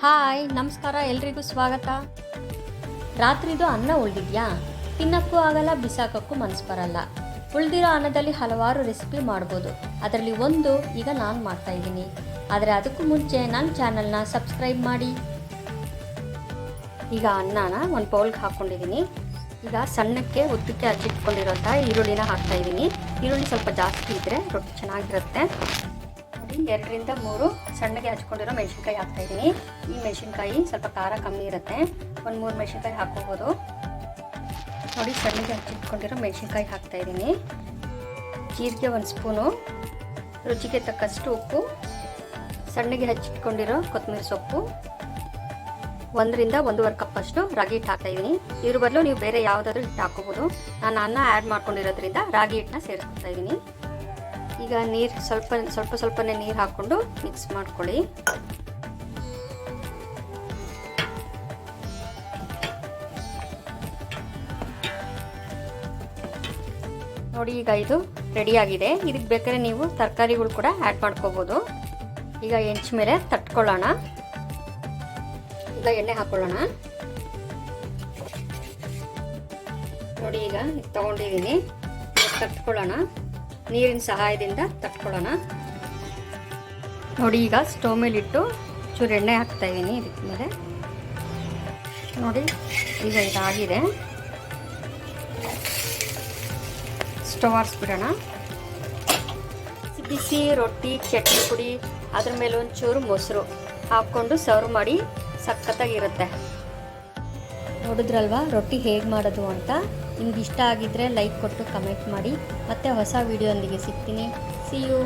Hi, ನಮಸ್ಕಾರ, ಎಲ್ರಿಗೂ ಸ್ವಾಗತ. ರಾತ್ರಿದು ಅನ್ನ ಉಳಿದಿದ್ಯಾ? ತಿನ್ನಕ್ಕೂ ಆಗಲ್ಲ, ಬಿಸಾಕಕ್ಕೂ ಮನಸ್ಸು ಬರಲ್ಲ. ಉಳಿದಿರೋ ಅನ್ನದಲ್ಲಿ ಹಲವಾರು ರೆಸಿಪಿ ಮಾಡ್ಬೋದು. ಅದರಲ್ಲಿ ಒಂದು ಈಗ ನಾನು ಮಾಡ್ತಾ ಇದ್ದೀನಿ. ಆದರೆ ಅದಕ್ಕೂ ಮುಂಚೆ ನನ್ನ ಚಾನಲ್ನ ಸಬ್ಸ್ಕ್ರೈಬ್ ಮಾಡಿ. ಈಗ ಅನ್ನನ ಒಂದು ಬೌಲ್ಗೆ ಹಾಕ್ಕೊಂಡಿದ್ದೀನಿ ಈಗ ಸಣ್ಣಕ್ಕೆ ಉದ್ದಕ್ಕೆ ಹಚ್ಚಿಟ್ಕೊಂಡಿರೋಂಥ ಈರುಳ್ಳಿನ ಹಾಕ್ತಾ ಇದ್ದೀನಿ. ಈರುಳ್ಳಿ ಸ್ವಲ್ಪ ಜಾಸ್ತಿ ಇದ್ದರೆ ರೊಟ್ಟಿ ಚೆನ್ನಾಗಿರುತ್ತೆ. ನೋಡಿ ಎರಡರಿಂದ ಮೂರು ಸಣ್ಣಗೆ ಹಚ್ಕೊಂಡಿರೋ ಮೆಣಸಿನ್ಕಾಯಿ ಹಾಕ್ತಾಯಿದ್ದೀನಿ ಈ ಮೆಣಸಿನ್ಕಾಯಿ ಸ್ವಲ್ಪ ಖಾರ ಕಮ್ಮಿ ಇರುತ್ತೆ. ಒಂದು ಮೂರು ಮೆಣಸಿನ್ಕಾಯಿ ಹಾಕೋಬೋದು ನೋಡಿ, ಸಣ್ಣಗೆ ಹಚ್ಚಿಟ್ಕೊಂಡಿರೋ ಮೆಣಸಿನ್ಕಾಯಿ ಹಾಕ್ತಾ ಇದ್ದೀನಿ. ಜೀರಿಗೆ ಒಂದು ಸ್ಪೂನು. ರುಚಿಗೆ ತಕ್ಕಷ್ಟು ಉಪ್ಪು. ಸಣ್ಣಗೆ ಹಚ್ಚಿಟ್ಕೊಂಡಿರೋ ಕೊತ್ತಂಬರಿ ಸೊಪ್ಪು. ಒಂದರಿಂದ ಒಂದೂವರೆ ಕಪ್ಪಷ್ಟು ರಾಗಿ ಹಿಟ್ಟು ಹಾಕ್ತಾಯಿದ್ದೀನಿ ಇದ್ರ ಬದಲು ನೀವು ಬೇರೆ ಯಾವುದಾದ್ರೂ ಹಿಟ್ಟು ಹಾಕೋಬೋದು ನಾನು ಅನ್ನ ಆ್ಯಡ್ ಮಾಡ್ಕೊಂಡಿರೋದ್ರಿಂದ ರಾಗಿ ಹಿಟ್ಟನ್ನ ಸೇರಿಸ್ಕೊತಾ ಇದ್ದೀನಿ. ಈಗ ನೀರು ಸ್ವಲ್ಪ ಸ್ವಲ್ಪ ಸ್ವಲ್ಪನೇ ನೀರು ಹಾಕ್ಕೊಂಡು ಮಿಕ್ಸ್ ಮಾಡ್ಕೊಳ್ಳಿ. ನೋಡಿ ಈಗ ಇದು ರೆಡಿಯಾಗಿದೆ ಇದಕ್ಕೆ ಬೇಕಾದ್ರೆ ನೀವು ತರಕಾರಿಗಳು ಕೂಡ ಆ್ಯಡ್ ಮಾಡ್ಕೋಬೋದು. ಈಗ ಹೆಂಚ ಮೇಲೆ ತಟ್ಕೊಳ್ಳೋಣ. ಈಗ ಎಣ್ಣೆ ಹಾಕೊಳ್ಳೋಣ. ನೋಡಿ ಈಗ ತಗೊಂಡಿದ್ದೀನಿ. ತಟ್ಕೊಳ್ಳೋಣ. ನೀರಿನ ಸಹಾಯದಿಂದ ತಟ್ಕೊಳ್ಳೋಣ. ನೋಡಿ, ಈಗ ಸ್ಟವ್ ಮೇಲೆ ಇಟ್ಟು ಚೂರು ಎಣ್ಣೆ ಹಾಕ್ತಾ ಇದ್ದೀನಿ ಇದಕ್ಕೆ ಮೇಲೆ. ನೋಡಿ, ಈಗ ಇದಾಗಿದೆ. ಸ್ಟವ್ ಆರಿಸ್ಬಿಡೋಣ. ಬಿಸಿ ರೊಟ್ಟಿ, ಚಟ್ನಿ ಪುಡಿ, ಅದ್ರ ಮೇಲೆ ಒಂಚೂರು ಮೊಸರು ಹಾಕ್ಕೊಂಡು ಸರ್ವ್ ಮಾಡಿ ಸಖತ್ತಾಗಿರುತ್ತೆ. ನೋಡಿದ್ರಲ್ವಾ? ರೊಟ್ಟಿ ಹೇಗೆ ಮಾಡೋದು ಅಂತ? ನಿಮ್ಗೆ ಇಷ್ಟ ಆಗಿದ್ದರೆ ಲೈಕ್ ಕೊಟ್ಟು ಕಮೆಂಟ್ ಮಾಡಿ. ಮತ್ತೆ ಹೊಸ ವಿಡಿಯೋಂದಿಗೆ ಸಿಗ್ತೀನಿ. C you